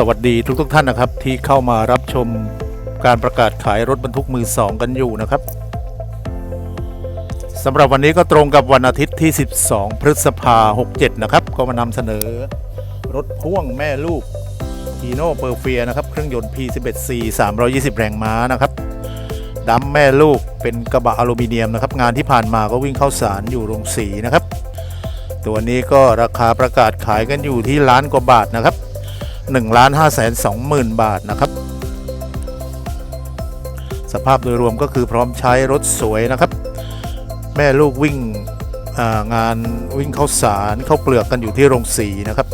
สวัสดีทุกทท่านนะครับ ที่เข้ามารับชมการประกาศขายรถบรรทุกมือสองกันอยู่นะครับสำหรับวันนี้ก็ตรงกับวันอาทิตย์ที่ 12 พฤษภา67 นะครับ ก็มานำเสนอ รถพ่วงแม่ลูกฮีโน่เปอร์เฟียนะครับ เครื่องยนต์ P11C 320 แรงม้านะครับดัมแม่ลูกเป็นกระบะอลูมิเนียมนะครับ งานที่ผ่านมาก็วิ่งเข้าสารอยู่โรงสีนะครับ ตัวนี้ก็ราคาประกาศขายกันอยู่ที่ล้านกว่าบาทนะครับ 1ล้าน5แสน2หมื่นบาทนะครับ สภาพโดยรวมก็คือพร้อมใช้รถสวยนะครับ แม่ลูกวิ่งงานวิ่งเข้าสารเข้าเปลือกกันอยู่ที่โรงสีนะครับ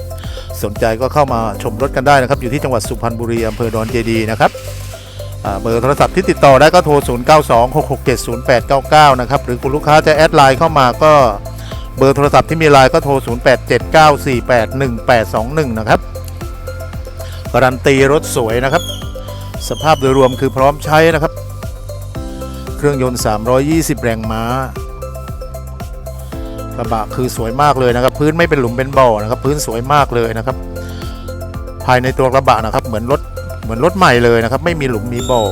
สนใจก็เข้ามาชมรถกันได้นะครับ อยู่ที่จังหวัดสุพรรณบุรีอำเภอดอนเจดีย์นะครับเบอร์โทรศัพท์ที่ติดต่อได้ก็โทร 0926670899 นะครับ หรือคุณลูกค้าจะแอดไลน์เข้ามาก็เบอร์โทรศัพท์ที่มีไลน์ก็โทร 0879481821 นะครับ การันตีรถสวยนะครับ สภาพโดยรวมคือพร้อมใช้นะครับ เครื่องยนต์ 320 แรงม้ากระบะคือสวยมากเลยนะครับ พื้นไม่เป็นหลุมเป็นบ่อนะครับ พื้นสวยมากเลยนะครับ ภายในตัวกระบะนะครับ เหมือนรถเหมือนรถใหม่เลยนะครับ ไม่มีหลุมมีบ่อ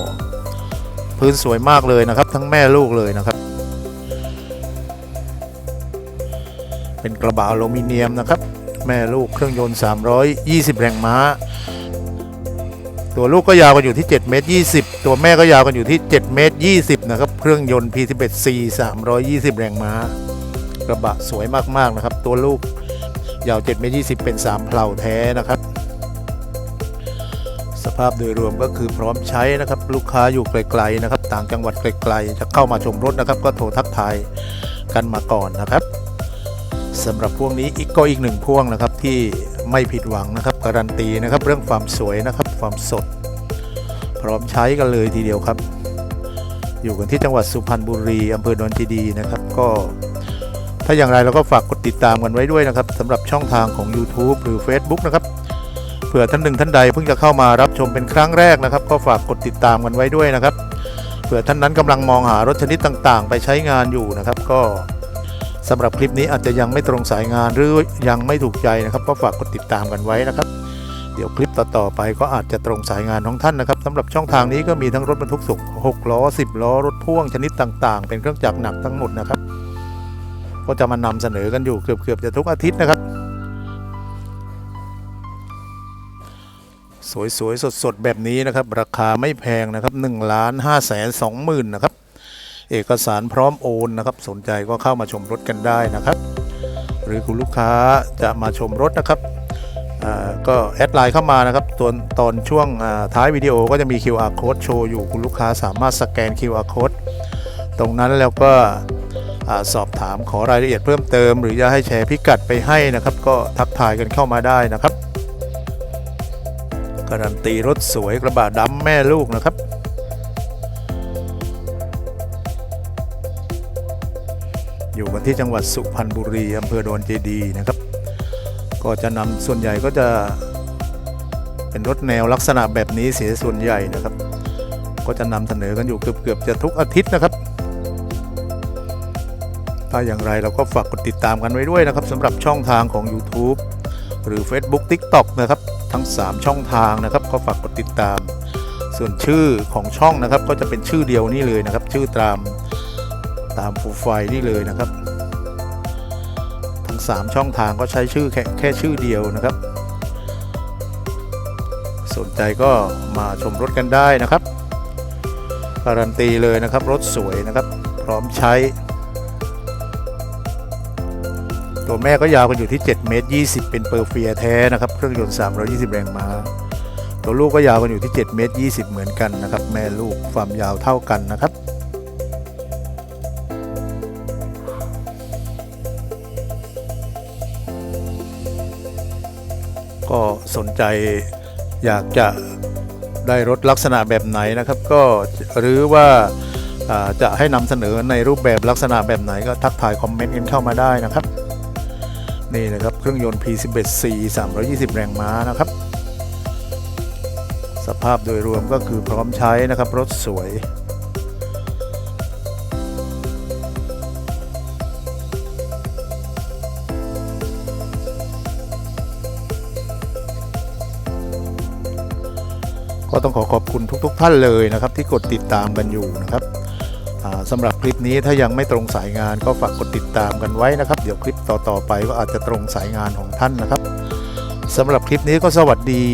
พื้นสวยมากเลยนะครับ ทั้งแม่ลูกเลยนะครับ เป็นกระบะอลูมิเนียมนะครับ แม่ลูกเครื่องยนต์ 320 แรงม้า ตัวลูกก็ยาวกันอยู่ที่7เมตร20 ตัวแม่ก็ยาวกันอยู่ที่7เมตร20 นะครับ เครื่องยนต์ P11C 320 แรงม้ากระบะสวยมาก ๆ นะครับ ตัวลูกยาว7เมตร20 เป็น 3 เพลาแท้นะครับ สภาพโดยรวมก็คือพร้อมใช้นะครับ ลูกค้าอยู่ไกล ๆ นะครับ ต่างจังหวัดไกล ๆ จะเข้ามาชมรถนะครับ ก็โทรทักทายกันมาก่อนนะครับสำหรับพวกนี้อีกก็อีกหนึ่งพ่วงนะครับที่ไม่ผิดหวังนะครับ การันตีนะครับเรื่องความสวยนะครับความสด พร้อมใช้กันเลยทีเดียวครับ อยู่กันที่จังหวัดสุพรรณบุรีอำเภอดอนทีดีนะครับก็ถ้าอย่างไรเราก็ฝากกดติดตามกันไว้ด้วยนะครับสำหรับช่องทางของ YouTube หรือ Facebook นะครับเผื่อท่านหนึ่งท่านใดเพิ่งจะเข้ามารับชมเป็นครั้งแรกนะครับ ก็ฝากกดติดตามกันไว้ด้วยนะครับเผื่อท่านนั้นกำลังมองหารถชนิดต่างๆ ไปใช้งานอยู่นะครับ ก็สำหรับคลิปนี้อาจจะยังไม่ตรงสายงานหรือยังไม่ถูกใจนะครับ ก็ฝากกดติดตามกันไว้นะครับ ดี๋ยวคลิปต่อๆไปก็อาจจะตรงสายงานของท่านนะครับสำหรับช่องทางนี้ก็มีทั้งรถบรรทุกสุก6ล้อ 10 ล้อ รถพ่วงชนิดต่างๆ เป็นเครื่องจักรหนักทั้งหมดนะครับ ก็จะมานำเสนอกันอยู่เกือบๆจะทุกอาทิตย์นะครับ สวยๆสดๆแบบนี้นะครับ ราคาไม่แพงนะครับ1ล้าน5แสน2หมื่นนะครับเอกสารพร้อมโอนนะครับ สนใจก็เข้ามาชมรถกันได้นะครับ หรือคุณลูกค้าจะมาชมรถนะครับ ก็แอดไลน์เข้ามานะครับตอนตอนช่วงท้ายวิดีโอก็จะมี QR code โชว์อยู่คุณลูกค้าสามารถสแกน QR code ตรงนั้นแล้วก็สอบถามขอรายละเอียดเพิ่มเติม หรือจะให้แชร์พิกัดไปให้นะครับ ก็ทักทายกันเข้ามาได้นะครับ การันตีรถสวยกระบะดำแม่ลูกนะครับอยู่กันที่จังหวัดสุพรรณบุรีอำเภอโดนเจดีนะครับ ก็จะนำส่วนใหญ่ก็จะเป็นรถแนวลักษณะแบบนี้เสียส่วนใหญ่นะครับ ก็จะนำเสนอกันอยู่เกือบๆจะทุกอาทิตย์นะครับ ถ้าอย่างไรเราก็ฝากกดติดตามกันไว้ด้วยนะครับสำหรับช่องทางของ YouTube หรือ Facebook TikTok นะครับทั้ง 3 ช่องทางนะครับ ก็ฝากกดติดตาม ส่วนชื่อของช่องนะครับ ก็จะเป็นชื่อเดียวนี่เลยนะครับ ชื่อตามตามโปรไฟล์นี่เลยนะครับ 3 ช่องทางก็ใช้ชื่อแค่แค่ชื่อเดียวนะครับ สนใจก็มาชมรถกันได้นะครับการันตีเลยนะครับรถสวยนะครับ พร้อมใช้ ตัวแม่ก็ยาวกันอยู่ที่ 7 เมตร 20 เป็นเปอร์เฟียแท้นะครับ เครื่องยนต์ 320 แรงม้าตัวลูกก็ยาวกันอยู่ที่ 7 เมตร 20 เหมือนกันนะครับ แม่ลูกความยาวเท่ากันนะครับ ก็สนใจอยากจะได้รถลักษณะแบบไหนนะครับ ก็หรือว่าจะให้นำเสนอในรูปแบบลักษณะแบบไหนก็ทักทายคอมเมนต์กันเข้ามาได้นะครับ นี่นะครับเครื่องยนต์ P11C 320 แรงม้านะครับ สภาพโดยรวมก็คือพร้อมใช้นะครับ รถสวย ก็ต้องขอขอบคุณทุก ๆ ท่านเลยนะครับ ที่กดติดตามกันอยู่นะครับสำหรับคลิปนี้ถ้ายังไม่ตรงสายงานก็ฝากกดติดตามกันไว้นะครับ เดี๋ยวคลิปต่อๆไปก็อาจจะตรงสายงานของท่านนะครับสำหรับคลิปนี้ก็สวัสดี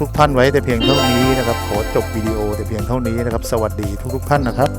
ทุกๆท่านไว้แต่เพียงเท่านี้นะครับขอจบวิดีโอแต่เพียงเท่านี้นะครับ สวัสดีทุกๆท่านนะครับ